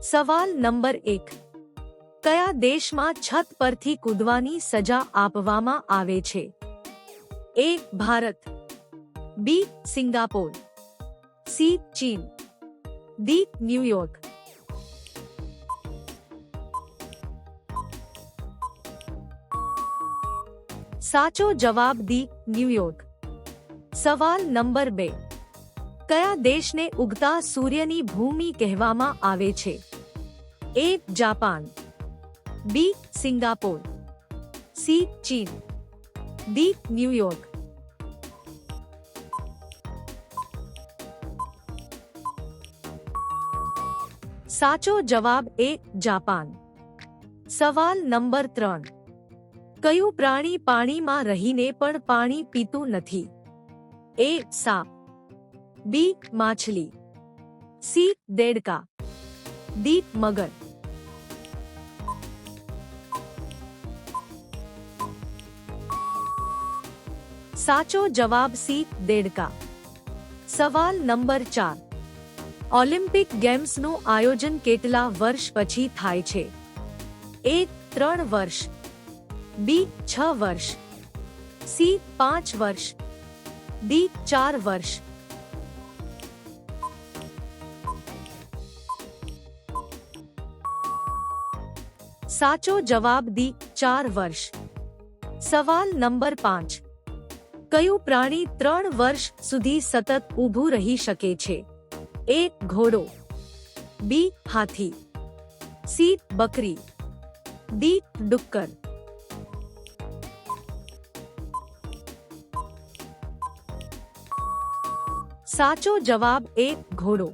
સવાલ નંબર એક કયા દેશમાં છત પરથી કૂદવાની સજા આપવામાં આવે છે A Bharat B Singapore C ચીન ડી ન્યુયોર્ક સાચો જવાબ દી ન્યુયોર્ક સવાલ નંબર બે કયા દેશને ઉગતા સૂર્યની ભૂમિ કહેવામાં આવે છે? A, Japan. B, Singapore. C, Chin. D, New York. સાચો જવાબ એ, જાપાન. સવાલ નંબર ત્રણ. કયું પ્રાણી પાણીમાં રહીને પણ પાણી પીતું નથી? એ, સાપ. બી માછલી સી દેડકા ડી મગર સાચો જવાબ સી દેડકા સવાલ નંબર ચાર ઓલિમ્પિક ગેમ્સનું આયોજન કેટલા વર્ષ પછી થાય છે એ ત્રણ વર્ષ બી છ વર્ષ સી પાંચ વર્ષ ડી ચાર વર્ષ સાચો જવાબ દી ચાર વર્ષ. સવાલ નંબર પાંચ. કયું પ્રાણી ત્રણ વર્ષ સુધી સતત ઊભું રહી શકે છે? એ, ઘોડો. બી, હાથી. સી, બકરી. ડી, ડુક્કર. સાચો જવાબ એ, ઘોડો.